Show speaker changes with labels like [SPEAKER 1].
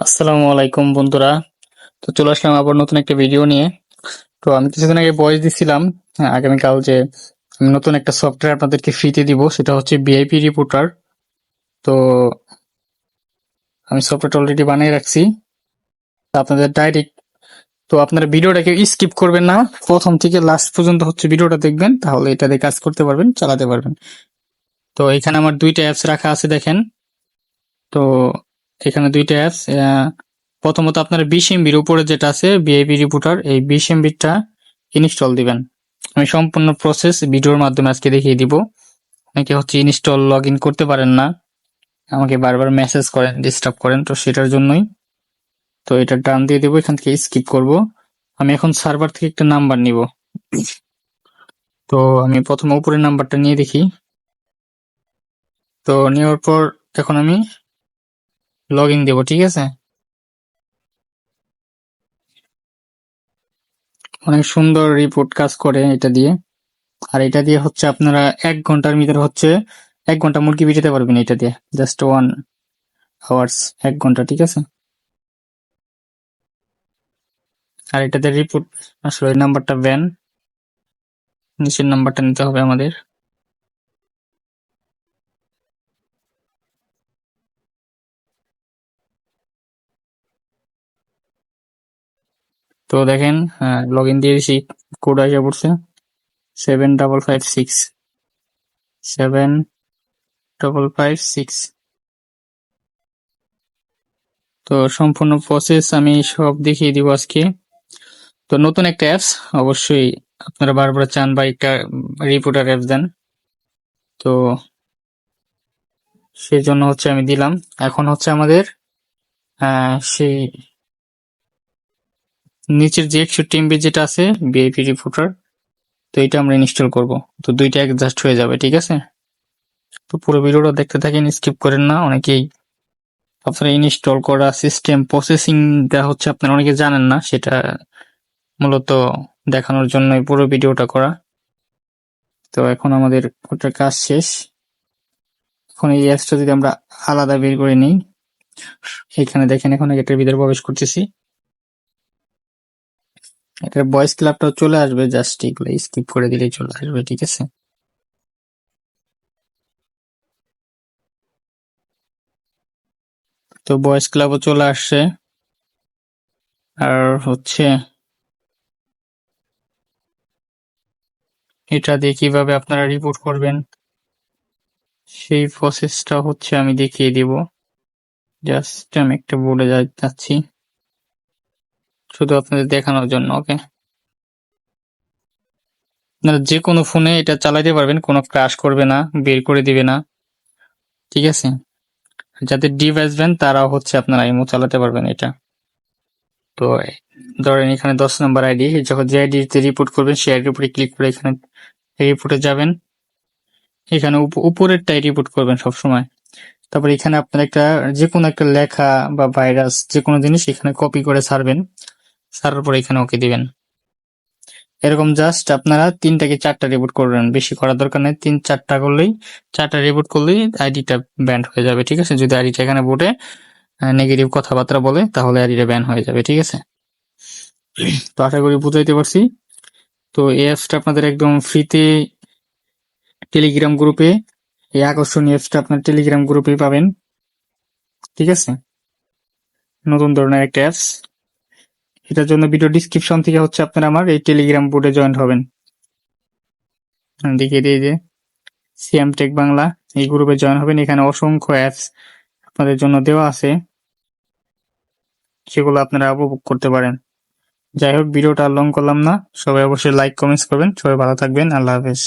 [SPEAKER 1] আসসালামু আলাইকুম বন্ধুরা। তো চলে আসলাম আবার নতুন একটা ভিডিও নিয়ে। তো আমি কিছুদিন আগে বয়স দিছিলাম হ্যাঁ, আগামীকাল যে আমি নতুন একটা সফটওয়্যার আপনাদেরকে ফ্রিতে দিব সেটা হচ্ছে বিআইপি রিপোর্টার তো আমি সফটওয়্যারটা অলরেডি বানিয়ে রাখছি। আপনাদের ডাইরেক্ট তো আপনারা ভিডিওটাকে স্কিপ করবেন না। প্রথম থেকে লাস্ট পর্যন্ত হচ্ছে ভিডিওটা দেখবেন তাহলে এটা দিয়ে কাজ করতে পারবেন চালাতে পারবেন। তো এখানে আমার দুইটা অ্যাপস রাখা আছে দেখেন। তো এখানে দুইটা অ্যাপস প্রথমত আপনার বিশ এমবির উপরে যেটা আছে বিআইপি রিপোর্টার এই বিশ এমবিটা ইনস্টল দিবেন। আমি সম্পূর্ণ প্রসেস ভিডিওর মাধ্যমে আজকে দেখিয়ে দিব। অনেকে হচ্ছে ইনস্টল লগ ইন করতে পারেন না। আমাকে বারবার মেসেজ করেন ডিস্টার্ব করেন, তো সেটার জন্যই। তো এটা ডান দিয়ে দেবো, এখান থেকে স্কিপ করব। আমি এখন সার্ভার থেকে একটা নাম্বার নিব। তো আমি প্রথমে উপরের নাম্বারটা নিয়ে দেখি। তো নেওয়ার পর এখন আমি লগ ইন দেবো, ঠিক আছে? অনেক সুন্দর রিপোর্ট কাজ করে এটা দিয়ে। আর এটা দিয়ে হচ্ছে আপনারা এক ঘণ্টার ভিতরে হচ্ছে এক ঘণ্টা মুরগি বেচাতে পারবেন এটা দিয়ে। জাস্ট ওয়ান আওয়ার্স এক ঘণ্টা, ঠিক আছে? আর এটাতে রিপোর্ট আসলে নাম্বারটা ব্যান নিচের নাম্বারটা নিতে হবে আমাদের। তো দেখেন লগ ইন দিয়ে দিছি কোড আসে পড়ছে seven double five six seven double five six তো সম্পূর্ণ প্রসেস আমি সব দেখিয়ে দিব আজকে। তো নতুন একটা অ্যাপস অবশ্যই আপনারা বারবার চান বা একটা রিপোর্টার অ্যাপস দেন। তো সেই জন্য হচ্ছে আমি দিলাম। এখন হচ্ছে আমাদের সেই নিচের যে একশো টিমবি যেটা আছে বিআইপি রিপোর্টার তো এটা আমরা ইনস্টল করব। তো দুইটা অ্যাডজাস্ট হয়ে যাবে, ঠিক আছে? তো পুরো ভিডিওটা দেখতে থাকেন স্কিপ করেন না, অনেকেই আপনারা ইনস্টল করা সিস্টেম প্রসেসিং দেওয়া হচ্ছে আপনারা অনেকে জানেন না, সেটা মূলত দেখানোর জন্যই পুরো ভিডিওটা করা। তো এখন আমাদের ওটার কাজ শেষ। এখন এই অ্যাপসটা যদি আমরা আলাদা বের করে নিই, এখানে দেখেন এখন এটার ভিতরে প্রবেশ করতেছি। এটার ভয়েস ক্লাবটাও চলে আসবে জাস্ট এগুলো স্কিপ করে দিলেই চলে আসবে, ঠিক আছে? তো ভয়েস ক্লাবও চলে আসছে। আর হচ্ছে, এটা দিয়ে কীভাবে আপনারা রিপোর্ট করবেন? সেই প্রসেসটা হচ্ছে আমি দেখিয়ে দিব। জাস্ট আমি একটা বলে যাচ্ছি। শুধু আপনাদের দেখানোর জন্য ওকে আপনারা যে কোনো ফোনে এটা চালাইতে পারবেন, কোনো ক্রাশ করবে না, বের করে দিবে না, ঠিক আছে? যাদের ডিভাইস ব্যান, তারাও হচ্ছে আপনারা ইমো চালাতে পারবেন এটা। তো, ধরেন এখানে দশ নম্বর আইডি যখন যে আইডিতে রিপোর্ট করবেন, সেই আইডির উপরে ক্লিক করে এখানে রিপোর্টে যাবেন। এখানে উপ- উপরেরটাই রিপোর্ট করবেন সব সময় তারপর এখানে আপনার একটা যে কোনো একটা লেখা বা ভাইরাস যে কোনো জিনিস এখানে কপি করে ছাড়বেন। ছাড়ার পর এখানে ওকে দিবেন। এরকম জাস্ট আপনারা তিনটা কি চারটা রিপোর্ট করবেন বেশি করার দরকার নেই। তিন চারটা করলেই, চারটা রিপোর্ট করলেই আইডিটা ব্যান্ড হয়ে যাবে, ঠিক আছে? যদি আইডিটা এখানে বোটে নেগেটিভ কথাবার্তা বলে, তাহলে আইডিটা ব্যান হয়ে যাবে, ঠিক আছে? তো আশা করি বুঝাইতে পারছি। তো এই অ্যাপসটা আপনাদের একদম ফ্রিতে টেলিগ্রাম গ্রুপে এই আকর্ষণীয় অ্যাপসটা আপনার টেলিগ্রাম গ্রুপে পাবেন, ঠিক আছে? নতুন ধরনের একটা অ্যাপস এটার জন্য ভিডিও ডিসক্রিপশন থেকে হচ্ছে আপনারা আমার এই টেলিগ্রাম বোর্ডে জয়েন হবেন। দেখিয়ে দিয়ে যে সিএম টেক বাংলা এই গ্রুপে জয়েন হবেন। এখানে অসংখ্য অ্যাপস আপনাদের জন্য দেওয়া আছে। সেগুলো আপনারা উপভোগ করতে পারেন। যাই হোক ভিডিওটা লং করলাম না। সবাই অবশ্যই লাইক কমেন্টস করবেন। সবাই ভালো থাকবেন। আল্লাহ হাফেজ।